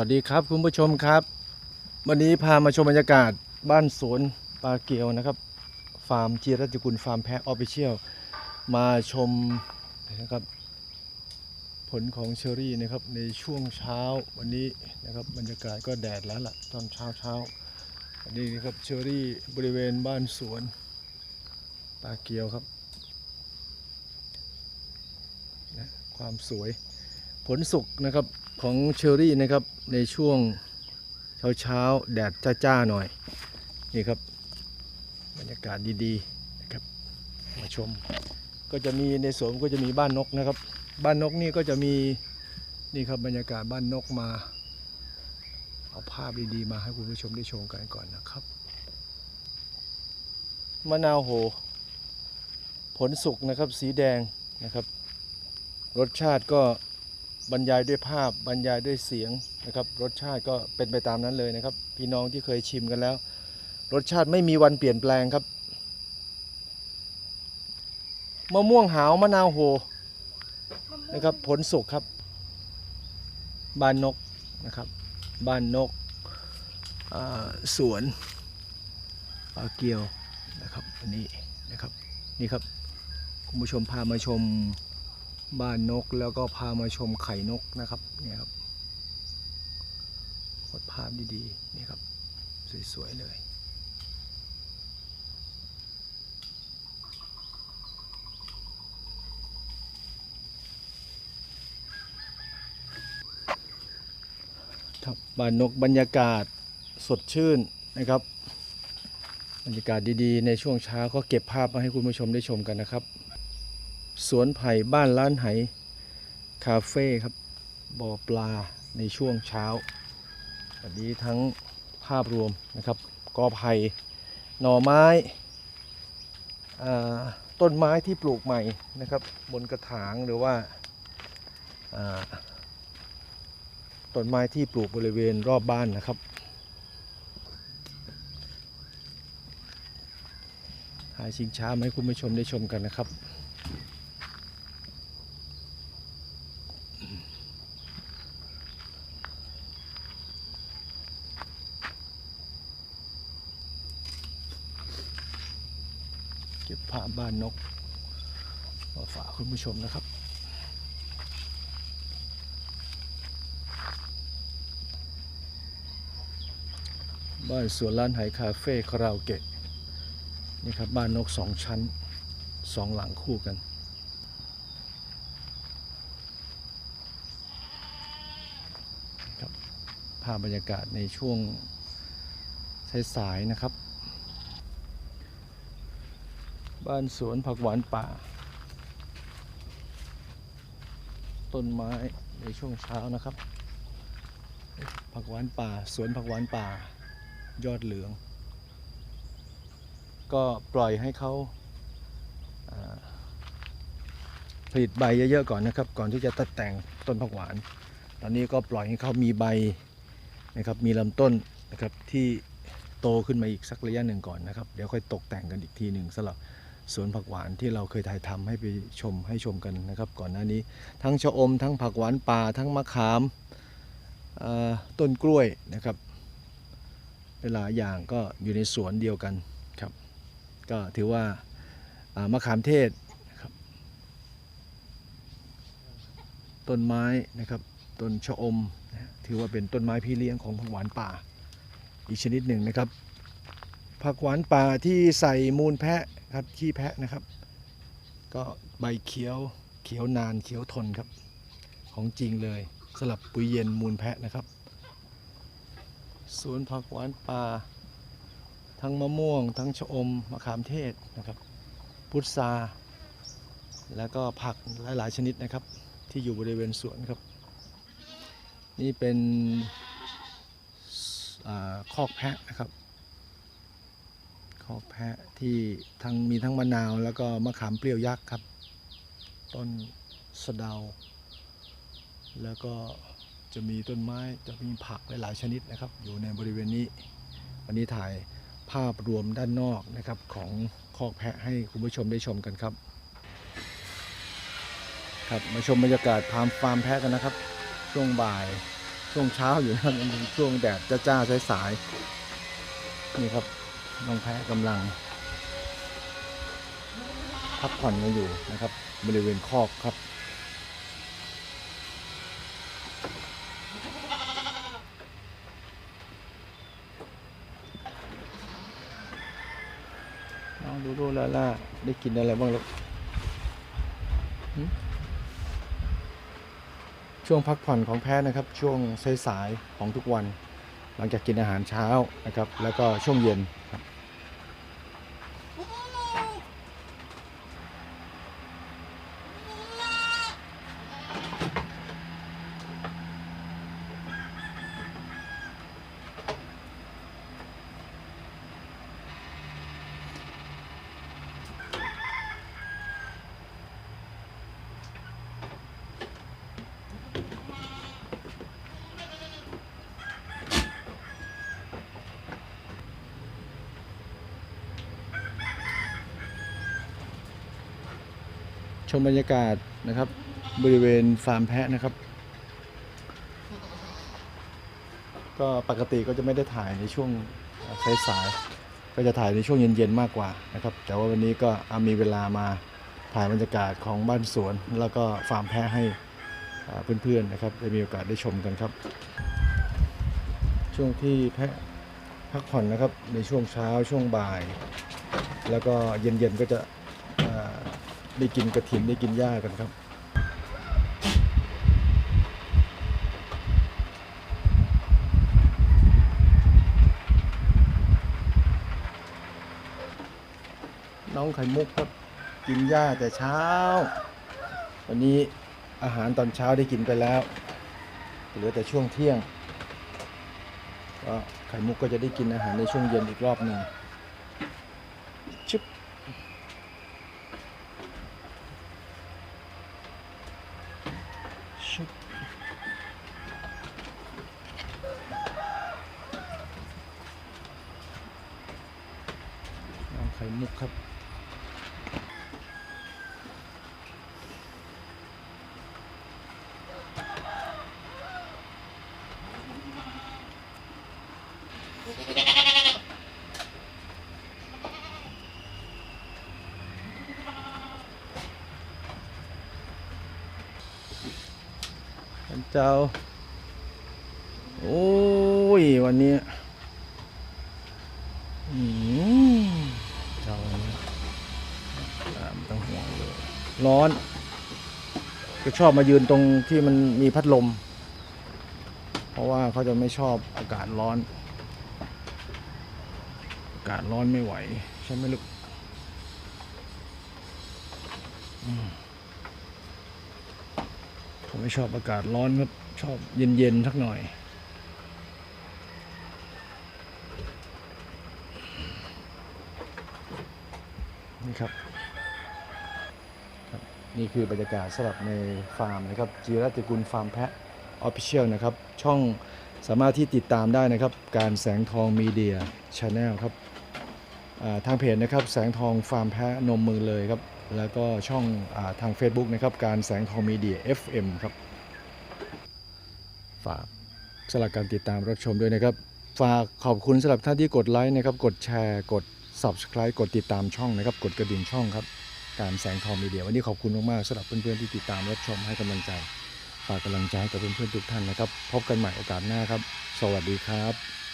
วัสดีครับคุณผู้ชมครับ วันนี้พามาชมบรรยากาศบ้านสวนปลาเกียวนะครับ ฟาร์มจีรัจกุลฟาร์มแพะออฟฟิเชียลมาชมนะครับ ผลของเชอรี่นะครับในช่วงเช้าวันนี้นะครับบรรยากาศก็แดดแล้วล่ะตอนเช้าเช้าๆอันนี้นะครับเชอรี่บริเวณบ้านสวนปลาเกียวครับนะความสวยผลสุกนะครับ ของเชอรี่นะครับในช่วงเช้าเช้าๆแดดจ้าๆหน่อย นี่ครับ บรรยากาศดีๆนะครับมาชม ก็จะมีในสวนก็จะมีบ้านนกนะครับ บ้านนกนี่ก็จะมีนี่ครับบรรยากาศบ้านนกมา เอาภาพดีๆมาให้คุณผู้ชมได้ชมกันก่อนนะครับมะนาวโห ผลสุกนะครับสีแดงนะครับ รสชาติก็ บรรยายด้วยภาพบรรยายด้วยเสียงนะครับรสชาติก็เป็นไปตามนั้นเลยนะครับ พี่น้องที่เคยชิมกันแล้ว รสชาติไม่มีวันเปลี่ยนแปลงครับมะม่วงหาวมะนาวโหนะครับผลสุกครับ บ้านนกนะครับ บ้านนกสวนปลาเกียวนะครับอันนี้นะครับนี่ครับคุณผู้ชมพามาชม บ้านนกแล้วก็พามาชมไข่นกนะครับเนี่ยครับกดภาพดีๆนี่ครับ สวยๆเลยครับบ้านนกบรรยากาศสดชื่นนะครับ บรรยากาศดีๆ ในช่วงเช้าก็เก็บภาพมาให้คุณผู้ชมได้ชมกันนะครับ สวนไผ่บ้านล้านไหคาเฟ่ครับบ่อปลาในช่วงเช้าวันนี้ทั้งภาพรวมนะครับกอไผ่หน่อไม้ต้นไม้ที่ปลูกใหม่นะครับ บนกระถางหรือว่าต้นไม้ที่ปลูกบริเวณรอบบ้านนะครับหายชิงช้ามาให้คุณผู้ชมได้ชมกันนะครับ เก็บภาพบ้านนกมาฝากคุณผู้ชมนะครับ บ้านสวนร้านไหคาเฟ่คาราโอเกะนี่ครับบ้านนกสองชั้นสองหลังคู่กันครับภาพบรรยากาศในช่วงสายๆนะครับ บ้านสวนผักหวานป่า ต้นไม้ในช่วงเช้านะครับ ผักหวานป่า สวนผักหวานป่า ยอดเหลือง ก็ปล่อยให้เขาผลิตใบเยอะๆก่อนนะครับ ก่อนที่จะตัดแต่งต้นผักหวาน ตอนนี้ก็ปล่อยให้เขามีใบนะครับมีลำต้นนะครับที่โตขึ้นมาอีกสักระยะหนึ่งก่อนนะครับ เดี๋ยวค่อยตกแต่งกันอีกทีหนึ่งสำหรับ สวนผักหวานที่เราเคยถ่ายทำให้ไปชมให้ชมกันนะครับ ก่อนหน้านี้ทั้งชะอม ทั้งผักหวานป่า ทั้งมะขามต้นกล้วยนะครับหลายอย่างก็อยู่ในสวนเดียวกันครับ ก็ถือว่ามะขามเทศนะครับต้นไม้นะครับต้นชะอม ถือว่าเป็นต้นไม้พี่เลี้ยงของผักหวานป่า อีกชนิดหนึ่งนะครับ ผักหวานป่าที่ใส่มูลแพะครับขี้แพะนะครับ ก็ใบเขียวเขียวนานเขียวทนครับ ของจริงเลยสลับปุ๋ยเย็นมูลแพะนะครับสวนผักหวานป่า ทั้งมะม่วง ทั้งชะอมมะขามเทศนะครับพุทราแล้วก็ผักหลาย ๆ ชนิดนะครับ ที่อยู่บริเวณสวนครับ นี่เป็นอคอกแพะนะครับ คอกแพะที่ทั้งมีทั้งมะนาว แล้วก็มะขามเปรี้ยวยักษ์ครับ ต้นสะเดา แล้วก็จะมีต้นไม้จะมีผักหลายๆชนิดนะครับ อยู่ในบริเวณนี้ วันนี้ถ่ายภาพรวมด้านนอกนะครับของคอกแพะให้คุณผู้ชมได้ชมกันครับ ครับมาชมบรรยากาศพามฟาร์มแพะกันนะครับ ช่วงบ่ายช่วงเช้าอยู่นะช่วงแดดจ้าๆสายๆนี่ครับ น้องแพะกำลัง พักผ่อนกันอยู่นะครับ บริเวณคอกครับน้องดูดูล่าล่าได้กินอะไรบ้างลูกช่วงพักผ่อนของแพะนะครับ ช่วงสายๆของทุกวันหลังจากกินอาหารเช้านะครับ แล้วก็ช่วงเย็น มบรรยากาศนะครับ บริเวณฟาร์มแพะนะครับ ก็ปกติก็จะไม่ได้ถ่ายในช่วงสายๆก็จะถ่ายในช่วงเย็นๆมากกว่านะครับ แต่ว่าวันนี้ก็มีเวลามาถ่ายบรรยากาศของบ้านสวน แล้วก็ฟาร์มแพะให้เพื่อนๆนะครับได้มีโอกาสได้ชมกันครับ ช่วงที่แพะพักผ่อนนะครับในช่วงเช้าช่วงบ่าย แล้วก็เย็นๆก็จะ ได้กินกระถินได้กินหญ้ากันครับ น้องไข่มุกครับกินหญ้าแต่เช้า วันนี้อาหารตอนเช้าได้กินไปแล้วเหลือแต่ช่วงเที่ยงก็ไข่มุกก็จะได้กินอาหารในช่วงเย็นอีกรอบหนึ่งชึบชึบน้องไข่มุกครับ ท่าน เจ้า โอ้ย วันนี้อืมเจ้าวันนี้อ่าไม่ต้องห่วงเลยร้อน ก็ชอบมายืนตรงที่มันมีพัดลม เพราะว่าเขาจะไม่ชอบอากาศร้อน อากาศร้อนไม่ไหว ใช่ไหมลูก อืม ผมไม่ชอบอากาศร้อนครับ ชอบเย็นๆสักหน่อย นี่ครับ นี่คือบรรยากาศสำหรับในฟาร์มนะครับ จีรติกุลฟาร์มแพะออฟฟิเชียลนะครับ ช่องสามารถที่ติดตามได้นะครับ การแสงทองมีเดียชาแนลครับทางเพจนะครับ แสงทองฟาร์มแพะนมมือเลยครับ แล้วก็ช่องอาทาง Facebook นะครับ การแสงทองมีเดีย FM ครับ ฝากสำหรับการติดตามรับชมด้วยนะครับ ฝากขอบคุณสำหรับท่านที่กดไลค์นะครับ กดแชร์ กด Subscribe กดติดตามช่องนะครับ กดกระดิ่งช่องครับ การแสงทองมีเดีย วันนี้ขอบคุณมากๆสำหรับเพื่อนๆที่ติดตามรับชมให้กำลังใจ ฝากกำลังใจให้กับเพื่อนๆทุกท่านนะครับ พบกันใหม่โอกาสหน้าครับ สวัสดีครับ